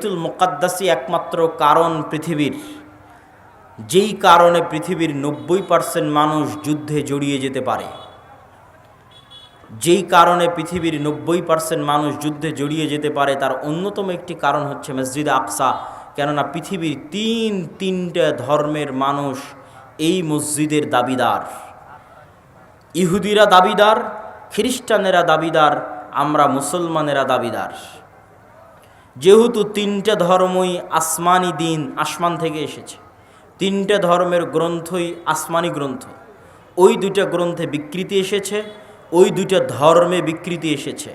বাইতুল মুকাদ্দাসই একমাত্র কারণ পৃথিবীর। যেই কারণে পৃথিবীর নব্বই পার্সেন্ট মানুষ যুদ্ধে জড়িয়ে যেতে পারে। যেই কারণে পৃথিবীর নব্বই পার্সেন্ট মানুষ যুদ্ধে জড়িয়ে যেতে পারে, তার অন্যতম একটি কারণ হচ্ছে মসজিদ আকসা। কেননা পৃথিবীর তিন তিনটে ধর্মের মানুষ এই মসজিদের দাবিদার। ইহুদিরা দাবিদার, খ্রিস্টানেরা দাবিদার, আমরা মুসলমানেরা দাবিদার। যেহেতু তিনটে ধর্মই আসমানি দিন, আসমান থেকে এসেছে। তিনটে ধর্মের গ্রন্থই আসমানি গ্রন্থ। ওই দুইটা গ্রন্থে বিকৃতি এসেছে, ওই দুইটা ধর্মে বিকৃতি এসেছে।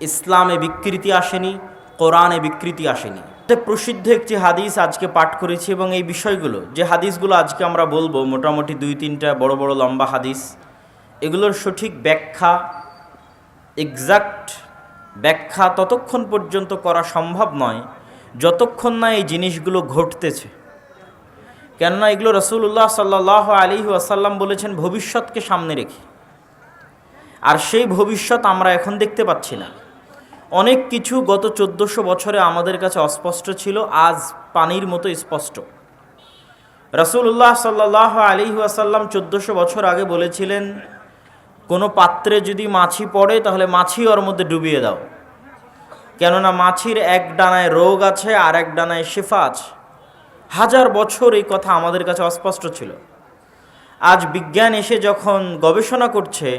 ইসলামে বিকৃতি আসেনি, কোরআনে বিকৃতি আসেনি। প্রসিদ্ধ একটি হাদিস আজকে পাঠ করেছি এবং এই বিষয়গুলো, যে হাদিসগুলো আজকে আমরা বলব, মোটামুটি দুই তিনটা বড় বড় লম্বা হাদিস, এগুলোর সঠিক ব্যাখ্যা, এক্সাক্ট ব্যাখ্যা ততক্ষণ পর্যন্ত করা সম্ভব নয়, যতক্ষণ না এই জিনিসগুলো ঘটতেছে। কেননা এগুলো রসুল্লাহ সাল্লাহ আলী আসাল্লাম বলেছেন, ভবিষ্যৎকে সামনে রেখে। আর সেই ভবিষ্যৎ আমরা এখন দেখতে পাচ্ছি না। অনেক কিছু গত চোদ্দোশো বছরে আমাদের কাছে অস্পষ্ট ছিল, আজ পানির মতো স্পষ্ট। রসুল্লাহ সাল্লাহ আলী আসাল্লাম চোদ্দোশো বছর আগে বলেছিলেন, কোনো পাত্রে যদি মাছি পড়ে, তাহলে মাছি ওর মধ্যে ডুবিয়ে দাও। কেননা মাছির এক ডানায় রোগ আছে, আর এক ডানায় শেফা আছে। হাজার বছর এই কথা আমাদের কাছে অস্পষ্ট ছিল। আজ বিজ্ঞান এসে যখন গবেষণা করছে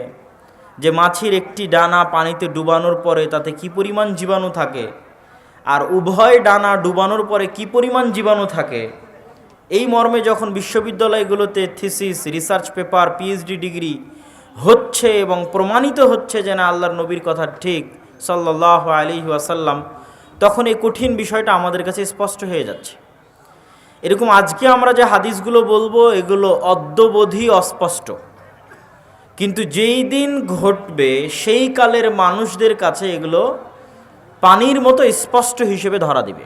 যে মাছির একটি ডানা পানিতে ডুবানোর পরে তাতে কি পরিমাণ জীবাণু থাকে, আর উভয় ডানা ডুবানোর পরে কি পরিমাণ জীবাণু থাকে, এই মর্মে যখন বিশ্ববিদ্যালয়গুলোতে thesis, research paper, PhD degree হচ্ছে এবং প্রমাণিত হচ্ছে যে না, আল্লাহর নবীর কথা ঠিক সাল্লাহ আলী ওয়াসাল্লাম তখন এই কঠিন বিষয়টা আমাদের কাছে স্পষ্ট হয়ে যাচ্ছে এরকম আজকে আমরা যে হাদিসগুলো বলবো এগুলো অদ্যবধি অস্পষ্ট কিন্তু যেই দিন ঘটবে সেই কালের মানুষদের কাছে এগুলো পানির মতো স্পষ্ট হিসেবে ধরা দিবে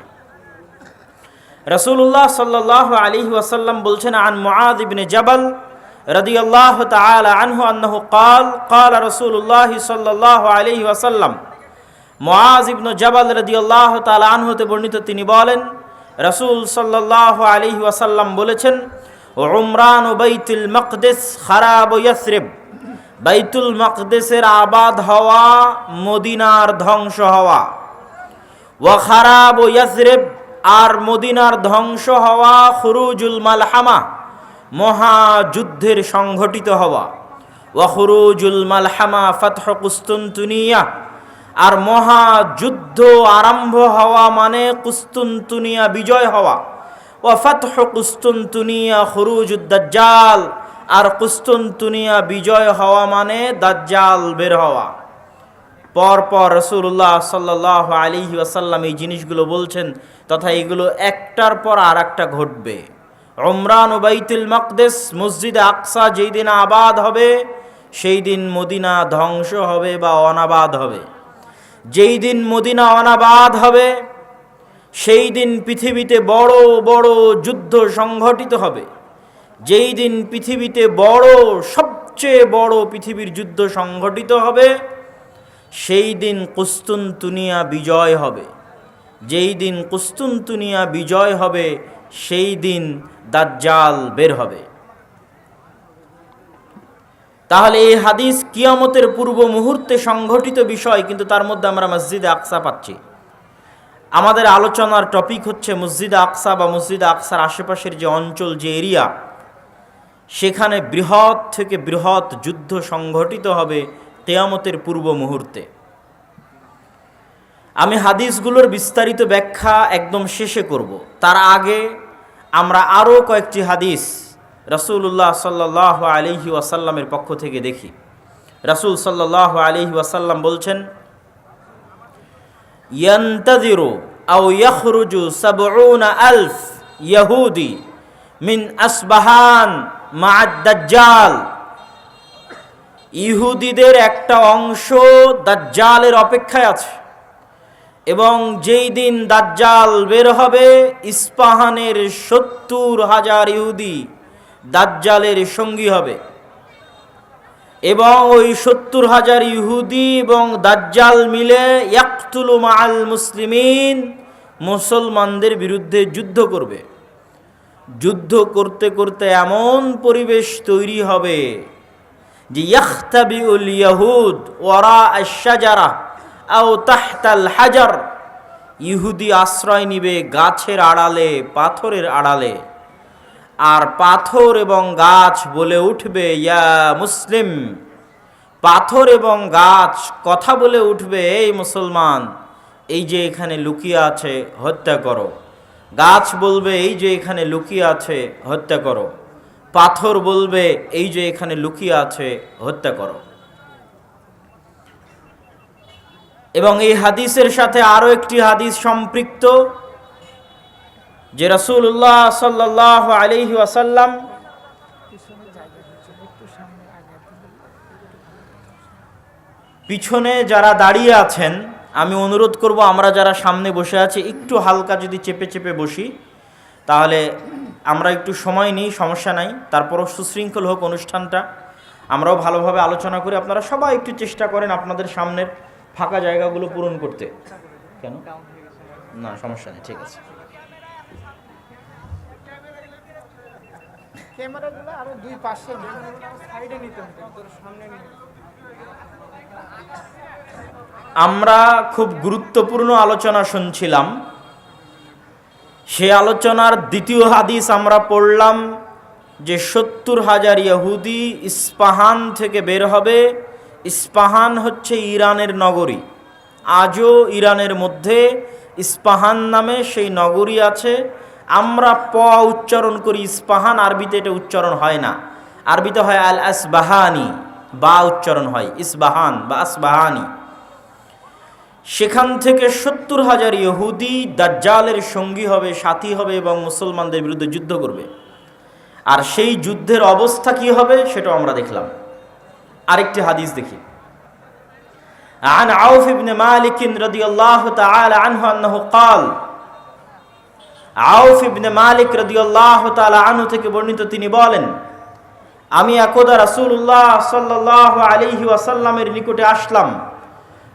রসুল্লাহ সাল্লাহ আলী ওয়াসাল্লাম বলছেন আন মুআদ ইবনে জাবাল رضي الله تعالى عنه أنه قال قال رسول الله صلى الله عليه وسلم ইবনু জাবাল রাদিয়াল্লাহু তাআলা আনহুতে বর্ণিত তিনি বলেন, রাসূল সাল্লাল্লাহু আলাইহি ওয়াসাল্লাম বলেছেন, উমরান ও বাইতুল মাকদিস খারাব ও ইয়াসরিব। বাইতুল মাকদেসের আবাদ হওয়া মদিনার ধ্বংস হওয়া। ওয়া খারাব ও আর মদিনার ধ্বংস হওয়া খুরুজুল মালহামা মহাযুদ্ধের সংঘটিত হওয়া। ওয়াহরুজুল মালহামা ফাতহ কুস্তুনতুনিয়া আর মহা যুদ্ধ আরম্ভ হওয়া মানে কুস্তুনতুনিয়া বিজয় হওয়া। ও ফাতহ কুস্তুনতুনিয়া খুরুজুদ্দাজ্জাল আর কুস্তুনতুনিয়া বিজয় হওয়া মানে দাজ্জাল বের হওয়া। পরপর রসুল্লাহ সাল্লাহ আলী ওয়াসাল্লাম এই জিনিসগুলো বলছেন, তথা এগুলো একটার পর আর একটা ঘটবে। ওমরান ও বাইতুল মকদেস মসজিদে আকসা যেই দিন আবাদ হবে, সেই দিন মদিনা ধ্বংস হবে বা অনাবাদ হবে। যেই দিন মদিনা অনাবাদ হবে, সেই দিন পৃথিবীতে বড় বড় যুদ্ধ সংঘটিত হবে। যেই দিন পৃথিবীতে বড়, সবচেয়ে বড় পৃথিবীর যুদ্ধ সংঘটিত হবে, সেই দিন কুস্তুনতুনিয়া বিজয় হবে। যেই দিন কুস্তুনতুনিয়া বিজয় হবে, সেই দিন দাজ্জাল বের হবে। তাহলে এই হাদিস কিয়ামতের পূর্ব মুহূর্তে সংঘটিত বিষয়, কিন্তু তার মধ্যে আমরা মসজিদে আকসা পাচ্ছি। আমাদের আলোচনার টপিক হচ্ছে মসজিদ আকসা বা মসজিদ আকসার আশেপাশের যে অঞ্চল, যে এরিয়া, সেখানে বৃহৎ থেকে বৃহৎ যুদ্ধ সংঘটিত হবে কেয়ামতের পূর্ব মুহূর্তে। আমি হাদিসগুলোর বিস্তারিত ব্যাখ্যা একদম শেষে করব। তার আগে আমরা আরও কয়েকটি হাদিস রসুল্লাহ সাল্লাহ আলিহি ওয়াসাল্লামের পক্ষ থেকে দেখি। রসুল সাল্লাহ আলিহি ওয়াসাল্লাম বলছেন ইয়ান্তাদিরু আও ইয়াখরুজু সাবউনা আলফ ইয়াহুদি মিন আসবাহান মা'আদ-দাজ্জাল ইহুদিদের একটা অংশ দাজ্জালের অপেক্ষায় আছে এবং যেই দিন দাজ্জাল বের হবে, ইস্পাহানের সত্তর হাজার ইহুদি দাজ্জালের সঙ্গী হবে। এবং ওই সত্তর হাজার ইহুদি এবং দাজ্জাল মিলে ইয়াকতুলু মাআল মুসলিমিন মুসলমানদের বিরুদ্ধে যুদ্ধ করবে। যুদ্ধ করতে করতে এমন পরিবেশ তৈরি হবে যে ইয়াখতাবিউল ইয়াহুদ ওয়ারা আশাজারা আও তাহতাল হাজার ইহুদি আশ্রয় নিবে গাছের আড়ালে, পাথরের আড়ালে। আর পাথর এবং গাছ বলে উঠবে, ইয়া মুসলিম, পাথর এবং গাছ কথা বলে উঠবে, এই মুসলমান, এই যে এখানে লুকিয়ে আছে, হত্যা করো। গাছ বলবে, এই যে এখানে লুকিয়ে আছে, হত্যা করো। পাথর বলবে, এই যে এখানে লুকিয়ে আছে, হত্যা করো। এবং এই হাদিসের সাথে আরও একটি হাদিস সম্পৃক্ত। যে রসুল্লাহ সাল্লাহ আলিহি আসাল্লাম পিছনে যারা দাঁড়িয়ে আছেন, আমি অনুরোধ করব আমরা যারা সামনে বসে আছি, একটু হালকা যদি চেপে চেপে বসি, তাহলে আমরা একটু সময় নিই, সমস্যা নাই। তারপরও সুশৃঙ্খল হোক অনুষ্ঠানটা। আমরাও ভালোভাবে আলোচনা করি। আপনারা সবাই একটু চেষ্টা করেন আপনাদের সামনের ফাঁকা জায়গাগুলো পূরণ করতে। কেন? না, সমস্যা নেই, ঠিক আছে। ক্যামেরাগুলো আরও দুই পাশে সাইডে নিতে সামনে আমরা খুব গুরুত্বপূর্ণ আলোচনা শুনছিলাম। সে আলোচনার দ্বিতীয় হাদিস আমরা পড়লাম যে সত্তর হাজার ইহুদি ইস্পাহান থেকে বের হবে। ইস্পাহান হচ্ছে ইরানের নগরী। আজও ইরানের মধ্যে ইস্পাহান নামে সেই নগরী আছে। আমরা প উচ্চারণ করি ইস্পাহান আরবিতে এটা উচ্চারণ হয় না আরবিতে হয় আল আসবাহানি বা উচ্চারণ হয় ইসবাহান বা আসবাহানি সেখান থেকে সত্তর হাজার ইহুদি দাজ্জালের সঙ্গী হবে সাথী হবে এবং মুসলমানদের বিরুদ্ধে যুদ্ধ করবে আর সেই যুদ্ধের অবস্থা কি হবে সেটাও আমরা দেখলাম আরেকটি হাদিস দেখি عن عوف بن مالك رضي الله تعالى عنه أنه قال আউফ ইবনে মালিক রাদিয়াল্লাহু তাআলা আনহু থেকে বর্ণিত তিনি বলেন, আমি একদা রাসূলুল্লাহ সাল্লাল্লাহু আলাইহি ওয়াসাল্লামের নিকটে আসলাম।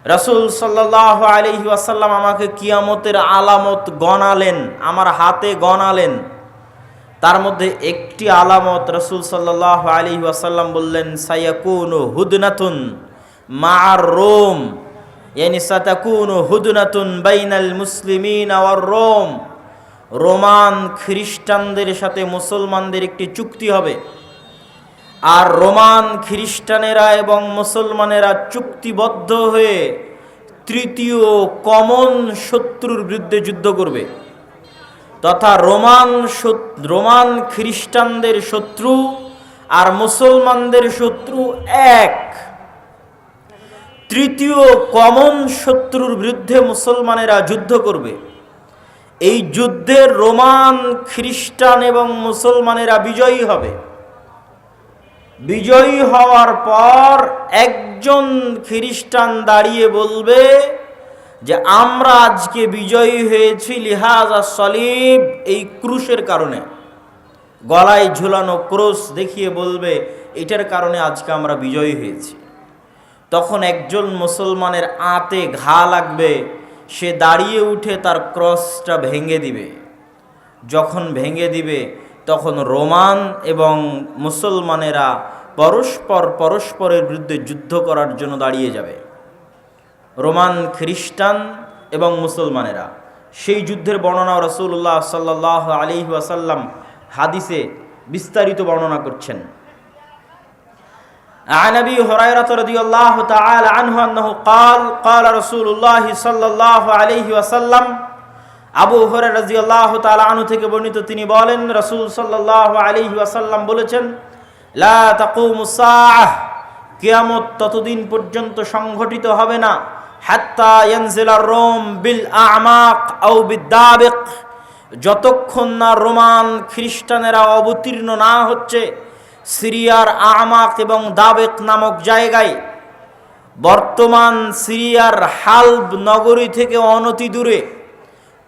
রাসূল সাল্লাল্লাহু আলাইহি ওয়াসাল্লাম আমাকে কিয়ামতের আলামত গণালেন, আমার হাতে গণালেন। তার মধ্যে একটি আলামত রসুল সাল্লাল্লাহু আলাইহি ওয়াসাল্লাম বললেন, সায়াকুনু হুদনাতুন মা'আর রোম, ইয়ানি সাতাকুনু হুদনাতুন বাইনাল মুসলিমিন ওয়ার রোম। রোমান খ্রিস্টানদের সাথে মুসলমানদের একটি চুক্তি হবে। আর রোমান খ্রিস্টানেরা এবং মুসলমানেরা চুক্তিবদ্ধ হয়ে তৃতীয় কমন শত্রুর বিরুদ্ধে যুদ্ধ করবে। তথা রোমান রোমান খ্রিস্টানদের শত্রু আর মুসলমানদের শত্রু এক। তৃতীয় কমন শত্রুর বিরুদ্ধে মুসলমানেরা যুদ্ধ করবে। এই যুদ্ধের রোমান, খ্রিস্টান এবং মুসলমানেরা বিজয়ী হবে। বিজয়ী হওয়ার পর একজন খ্রিস্টান দাঁড়িয়ে বলবে যে, আমরা আজকে বিজয়ী হয়েছি লিহাজ আর সলিব এই ক্রুশের কারণে। গলায় ঝুলানো ক্রুশ দেখিয়ে বলবে, এটার কারণে আজকে আমরা বিজয়ী হয়েছি। তখন একজন মুসলমানের আতে ঘা লাগবে। সে দাঁড়িয়ে উঠে তার ক্রসটা ভেঙে দিবে। যখন ভেঙে দিবে, তখন রোমান এবং মুসলমানেরা পরস্পর পরস্পরের বিরুদ্ধে যুদ্ধ করার জন্য দাঁড়িয়ে যাবে। রোমান খ্রিস্টান এবং মুসলমানেরা। সেই যুদ্ধের বর্ণনা রসুল্লাহ সাল্লাহ আলি ওয়াসাল্লাম হাদিসে বিস্তারিত বর্ণনা করছেন। عن ابي هريره رضي الله تعالى عنه انه قال قال رسول الله صلى الله عليه وسلم আবু হরে রাজি আল্লাহ আনহু থেকে বর্ণিত তিনি বলেন রসুল সাল্লাহ আলহি ওয়াসাল্লাম বলেছেন লা তাকুমু সাআহ কিয়ামত ততদিন পর্যন্ত সংঘটিত হবে না হাত্তা ইয়ানজিলা রোম বিল আমাক আও বিদ্দাবিক যতক্ষণ না রোমান খ্রিস্টানেরা অবতীর্ণ না হচ্ছে সিরিয়ার আমাক এবং দাবেক নামক জায়গায় বর্তমান সিরিয়ার হালব নগরী থেকে অনতি দূরে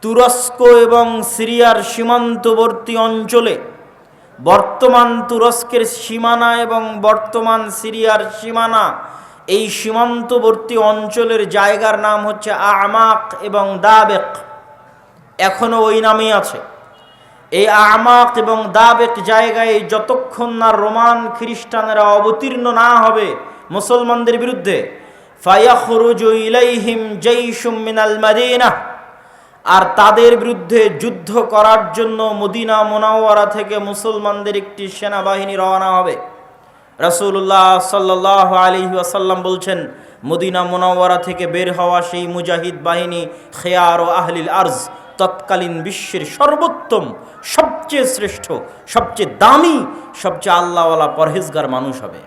তুরস্ক এবং সিরিয়ার সীমান্তবর্তী অঞ্চলে বর্তমান তুরস্কের সীমানা এবং বর্তমান সিরিয়ার সীমানা এই সীমান্তবর্তী অঞ্চলের জায়গার নাম হচ্ছে আমাক এবং দাবেক। এখনও ওই নামেই আছে। এই আমাক এবং দাবেক জায়গায় যতক্ষণ না রোমান খ্রিস্টানেরা অবতীর্ণ না হবে মুসলমানদের বিরুদ্ধে আর তাদের বিরুদ্ধে যুদ্ধ করার জন্য মদিনা মোনাওয়ারা থেকে মুসলমানদের একটি সেনাবাহিনী রওনা হবে। রাসূলুল্লাহ সাল্লাহ আলী ওয়াসাল্লাম বলছেন, মদিনা মোনাওয়ারা থেকে বের হওয়া সেই মুজাহিদ বাহিনী খেয়ার ও আহলিল আরজ তৎকালীন বিশ্বের সর্বোত্তম, সবচেয়ে শ্রেষ্ঠ, সবচেয়ে দামি, সবচেয়ে আল্লাহওয়ালা পরহেজগার মানুষ হবে।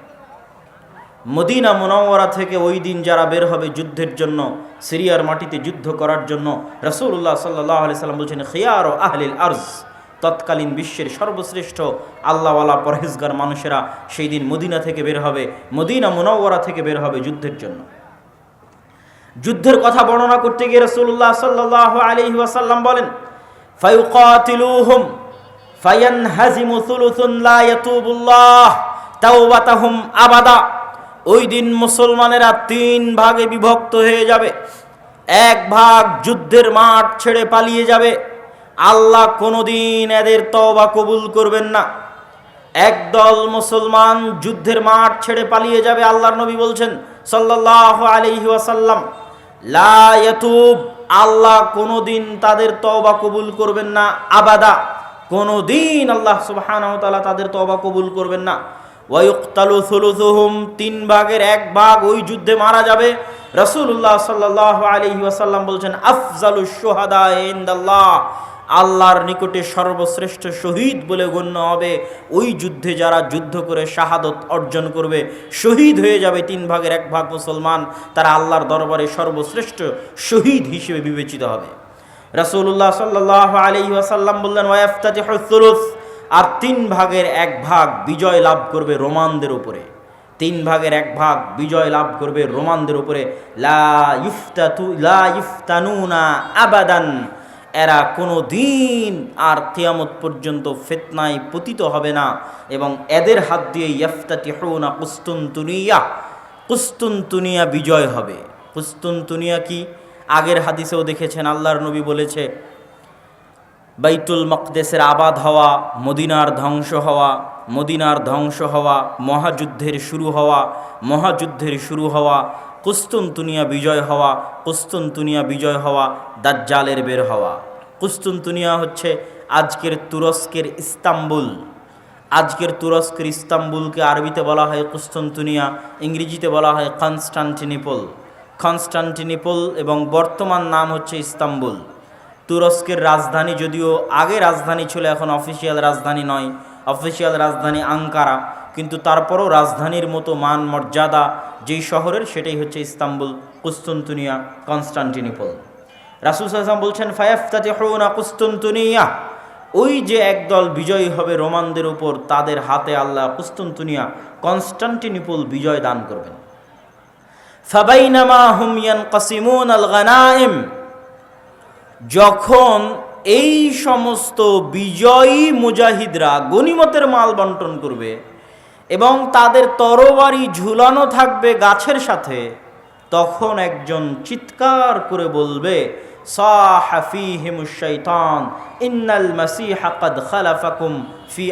মদিনা মোনাওয়ারা থেকে ওই দিন যারা বের হবে যুদ্ধের জন্য, সিরিয়ার মাটিতে যুদ্ধ করার জন্য রসুল্লাহ সাল্লাহ আলি সাল্লাম বলছেন, খেয়ার ও আহলিল আরজ। তৎকালীন বিশ্বের সর্বশ্রেষ্ঠ আল্লাহওয়ালা পরহেজগার মানুষেরা সেই দিন মদিনা থেকে বের হবে, মদিনা মোনাওয়ারা থেকে বের হবে যুদ্ধের জন্য। যুদ্ধের কথা বর্ণনা করতে গিয়ে রসুল্লাহ সাল্লাহ আলি ওয়াসাল্লাম বলেন, ফায়ুকাতিলুহুম, ফায়ানহাজিমু সুলুসুন লা ইয়াতুবুল্লাহ তাওবাতাহুম আবাদা। ওই দিন মুসলমানেরা তিন ভাগে বিভক্ত হয়ে যাবে। এক ভাগ যুদ্ধের মাঠ ছেড়ে পালিয়ে যাবে। আল্লাহ কোনোদিন এদের তওবা কবুল করবেন না। একদল মুসলমান যুদ্ধের মাঠ ছেড়ে পালিয়ে যাবে, আল্লাহর নবী বলছেন সাল্লাহ আলাইহি ওয়াসাল্লাম। লা ইয়াতুব, আল্লাহ কোনোদিন তাদের তওবা কবুল করবেন না, আবাদা। কোনোদিন আল্লাহ সুবহানাহু তাআলা তাদের তওবা কবুল করবেন না। ওয়ায়ুক্তালু সুলুসুহুম, তিন ভাগের এক ভাগ ওই যুদ্ধে মারা যাবে। রাসূলুল্লাহ সাল্লাল্লাহু আলাইহি ওয়াসাল্লাম বলছেন, আফজালুশ শুহাদা আল্লাহর নিকটে সর্বশ্রেষ্ঠ শহীদ বলে গণ্য হবে। ওই যুদ্ধে যারা যুদ্ধ করে শাহাদত অর্জন করবে, শহীদ হয়ে যাবে তিন ভাগের এক ভাগ মুসলমান। তারা আল্লাহর দরবারে সর্বশ্রেষ্ঠ শহীদ হিসেবে বিবেচিত হবে। রাসূলুল্লাহ সাল্লাহ আলী ওয়াসাল্লাম বললেন আর তিন ভাগের এক ভাগ বিজয় লাভ করবে রোমানদের উপরে। তিন ভাগের এক ভাগ বিজয় লাভ করবে রোমানদের উপরে। লা ইফতাতু, লা ইফতানুনা আবাদান। এরা কোনো দিন আর কেয়ামত পর্যন্ত ফেতনায় পতিত হবে না এবং এদের হাত দিয়ে ইফতাতিহুনা কুস্তুনতুনিয়া কুস্তুনতুনিয়া বিজয় হবে। কুস্তুনতুনিয়া কি? আগের হাদিসেও দেখেছেন, আল্লাহর নবী বলেছে, বাইতুল মকদেসের আবাদ হওয়া, মদিনার ধ্বংস হওয়া, মদিনার ধ্বংস হওয়া, মহাযুদ্ধের শুরু হওয়া, মহাযুদ্ধের শুরু হওয়া কুস্তুনতুনিয়া বিজয় হওয়া কুস্তুনতুনিয়া বিজয় হওয়া, দাজ্জালের বের হওয়া। কুস্তুনতুনিয়া হচ্ছে আজকের তুরস্কের ইস্তাম্বুল। আজকের তুরস্কের ইস্তাম্বুলকে আরবিতে বলা হয় কুস্তুনতুনিয়া ইংরেজিতে বলা হয় কনস্টান্টিনিপল। কনস্টান্টিনিপল এবং বর্তমান নাম হচ্ছে ইস্তাম্বুল। তুরস্কের রাজধানী যদিও আগে রাজধানী ছিল, এখন অফিসিয়াল রাজধানী নয়। অফিসিয়াল রাজধানী আঙ্কারা। কিন্তু তারপরও রাজধানীর মতো মান মর্যাদা যেই শহরের, সেটাই হচ্ছে ইস্তাম্বুল, কুস্তুনতুনিয়া, কনস্টান্টিনিপল। রাসুল সাল্লাম বলছেন ফায়াফতাতে হৌনা কুস্তুনতুনিয়া। ওই যে একদল বিজয়ী হবে রোমানদের উপর, তাদের হাতে আল্লাহ কুস্তুনতুনিয়া, কনস্টান্টিনিপল বিজয় দান করবেন। ফাবাইনামা হুমিয়ান কাসিমুন আল গানাইম যখন এই সমস্ত বিজয়ী মুজাহিদরা গনিমতের মাল বন্টন করবে এবং তাদের তরবারি ঝুলানো থাকবে গাছের সাথে, তখন একজন চিৎকার করে বলবে ইন্নাল খালাফাকুম ফি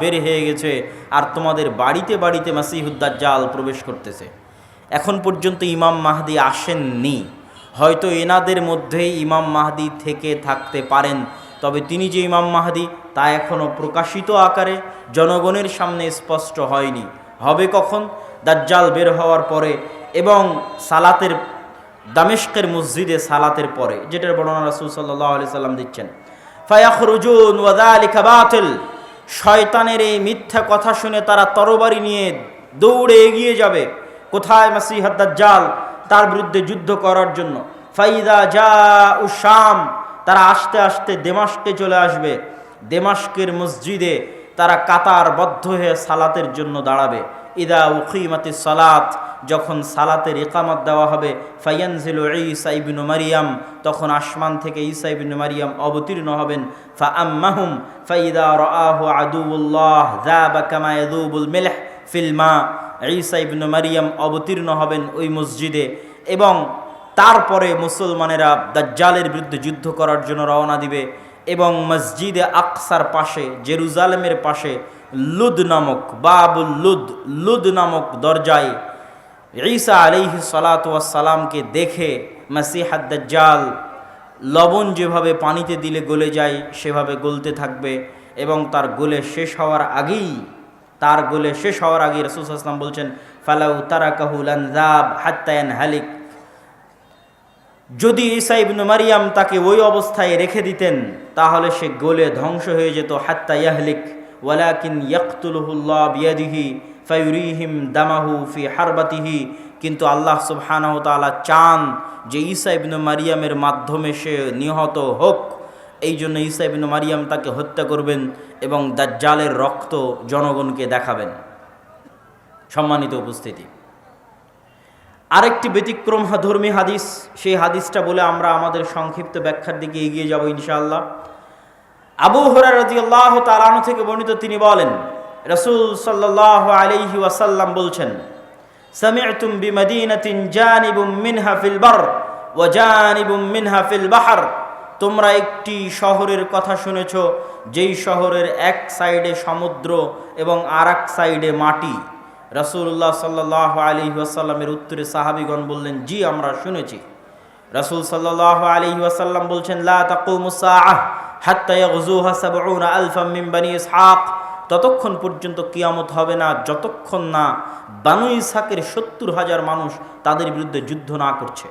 বের হয়ে গেছে, আর তোমাদের বাড়িতে বাড়িতে মাসিহুদ্দাজ্জাল প্রবেশ করতেছে। এখন পর্যন্ত ইমাম মাহদি আসেননি। হয়তো এনাদের মধ্যেই ইমাম মাহদি থেকে থাকতে পারেন। তবে তিনি যে ইমাম মাহদি তা এখনও প্রকাশিত আকারে জনগণের সামনে স্পষ্ট হয়নি। হবে কখন? দাজ্জাল বের হওয়ার পরে এবং সালাতের, দামেশকের মসজিদে সালাতের পরে, যেটার বর্ণনা রাসুল সাল্লাহ আলি সাল্লাম দিচ্ছেন। ফায়াখরুজুন ওয়াদালিকা শয়তানের এই মিথ্যা কথা শুনে তারা তরবারি নিয়ে দৌড়ে এগিয়ে যাবে। কোথায় মাসিহাদ দাজ্জাল? তার বিরুদ্ধে যুদ্ধ করার জন্য। ফাইদা যা উশাম তারা আস্তে আস্তে দেমাস্কে চলে আসবে। দেমাস্কের মসজিদে তারা কাতারবদ্ধ হয়ে সালাতের জন্য দাঁড়াবে। ইদা উখিমাতি সালাত, যখন সালাতের একামত দেওয়া হবে, ফাইয়ানজিল ঈসা ইবনু মারিয়াম, তখন আসমান থেকে ঈসা ইবনু মারিয়াম অবতীর্ণ হবেন। ফা আম্মাহুম ফাইদা রাআহু আদুউল্লাহ যাবা কামা ইয়াদুবুল মিলহ ফিল মা। ঈসা মারিয়াম অবতীর্ণ হবেন ওই মসজিদে এবং তারপরে মুসলমানেরা দাজ্জালের বিরুদ্ধে যুদ্ধ করার জন্য রওনা দিবে এবং মসজিদে আকসার পাশে, জেরুজালেমের পাশে লুদ নামক, বাবুল লুদ লুদ নামক দরজায় ঈসা আলিহি সালাতামকে দেখে মাসিহাদ দাজ্জাল লবণ যেভাবে পানিতে দিলে গলে যায়, সেভাবে গলতে থাকবে এবং তার গোলে শেষ হওয়ার আগেই, তার গোলে শেষ হওয়ার আগে রসুল আসলাম বলছেন, ফালাউ তারা কাহুল আনজাব হাত্তায়ান হালিক যদি ঈসা ইবনু মারিয়াম তাকে ওই অবস্থায় রেখে দিতেন, তাহলে সে গোলে ধ্বংস হয়ে যেত, হাত্তা ইয়াহলিক, ওয়ালাকিন ইয়াকতুলহুল্লাহ বিয়াদিহি, ফায়ুরিহিম দামাহু ফি হারবাতিহি। কিন্তু আল্লাহ সুবহানাহু তাআলা চান যে ঈসা ইবনু মারিয়ামের মাধ্যমে সে নিহত হোক। এই জন্য ঈসা ইবনু মারিয়াম তাকে হত্যা করবেন এবং দাজ্জালের রক্ত জনগণকে দেখাবেন। সম্মানিত উপস্থিতি। আরেকটি ব্যতিক্রম ধর্মী হাদিস। সেই হাদিসটা বলে আমরা আমাদের সংক্ষিপ্ত ব্যাখ্যার দিকে এগিয়ে যাব ইনশাআল্লাহ। আবু হরার রাদিয়াল্লাহু তাআলা থেকে বর্ণিত তিনি বলেন, রাসূল সাল্লাল্লাহু আলাইহি ওয়াসাল্লাম বলছেন বিমাদিনাতিন জানিবুম মিনহা ফিল বার ওয়া জানিবুম মিনহা ফিল বাহর। তোমরা একটি শহরের কথা শুনেছ, যেই শহরের এক সাইডে সমুদ্র এবং আর এক সাইডে মাটি। রাসূলুল্লাহ সাল্লাহ আলী ওয়াসাল্লামের উত্তরে সাহাবিগণ বললেন, জি, আমরা শুনেছি। রাসূল সাল্লাহ আলী ওয়াসাল্লাম বলছেন ততক্ষণ পর্যন্ত কিয়ামত হবে না, যতক্ষণ না বানু ইসহাকের সত্তর হাজার মানুষ তাদের বিরুদ্ধে যুদ্ধ না করছে।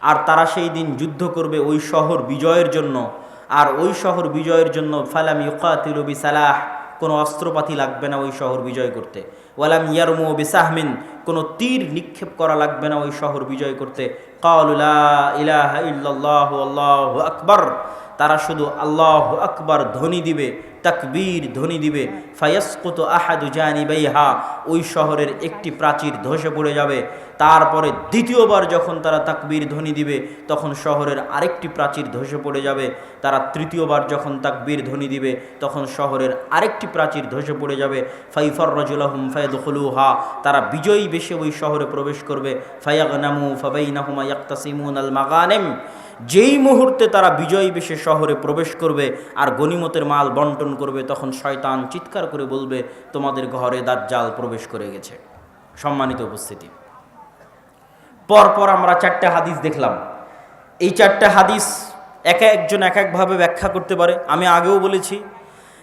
আর তারা সেই দিন যুদ্ধ করবে ওই শহর বিজয়ের জন্য। আর ওই শহর বিজয়ের জন্য ফালাম ইউকাতিলু বিসালাহ। কোনো অস্ত্রপাতি লাগবে না ওই শহর বিজয় করতে। ওয়ালাম ইয়ারমু বিসাহমিন, কোনো তীর নিক্ষেপ করা লাগবে না ওই শহর বিজয় করতে। কাউলা ইলাহ আকবর আকবার। তারা শুধু আল্লাহ আকবার ধ্বনি দিবে, তাকবীর ধ্বনি দিবে। ফায়াসকুত আহাদু জানিবাইহা, ওই শহরের একটি প্রাচীর ধসে পড়ে যাবে। তারপরে দ্বিতীয়বার যখন তারা তাকবীর ধ্বনি দিবে, তখন শহরের আরেকটি প্রাচীর ধসে পড়ে যাবে। তারা তৃতীয়বার যখন তাকবীর ধ্বনি দিবে, তখন শহরের আরেকটি প্রাচীর ধসে পড়ে যাবে। ফাইফর রজুলাহুম ফায়দুলুহা তারা বিজয়ী বেশে ওই শহরে প্রবেশ করবে। ফায়াগনামু ফাবাইনাহুমা ইয়াক্তাসিমুন আল মাগানেম যেই মুহূর্তে তারা বিজয়ী বেশে শহরে প্রবেশ করবে আর গনিমতের মাল বন্টন করবে, তখন শয়তান চিৎকার করে বলবে, তোমাদের ঘরে দাজ্জাল প্রবেশ করে গেছে। সম্মানিত উপস্থিতি। পরপর আমরা চারটে হাদিস দেখলাম। এই চারটে হাদিস এক একজন এক একভাবে ব্যাখ্যা করতে পারে। আমি আগেও বলেছি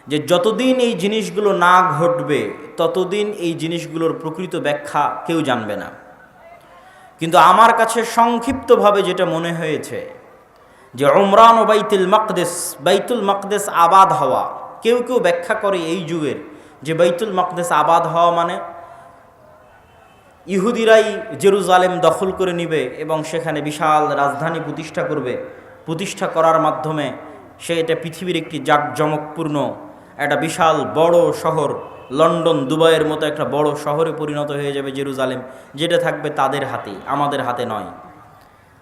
যে যতদিন এই জিনিসগুলো না ঘটবে, ততদিন এই জিনিসগুলোর প্রকৃত ব্যাখ্যা কেউ জানবে না। কিন্তু আমার কাছে সংক্ষিপ্তভাবে যেটা মনে হয়েছে যে উমরান ও বাইতুল মকদেস বাইতুল মকদেস আবাদ হওয়া, কেউ কেউ ব্যাখ্যা করে এই যুগের যে বাইতুল মকদেস আবাদ হওয়া মানে ইহুদিরাই জেরুজালেম দখল করে নিবে এবং সেখানে বিশাল রাজধানী প্রতিষ্ঠা করবে। প্রতিষ্ঠা করার মাধ্যমে সে এটা পৃথিবীর একটি জাঁকজমকপূর্ণ, একটা বিশাল বড় শহর, লন্ডন, দুবাইয়ের মতো একটা বড় শহরে পরিণত হয়ে যাবে জেরুজালেম, যেটা থাকবে তাদের হাতে আমাদের হাতে নয়।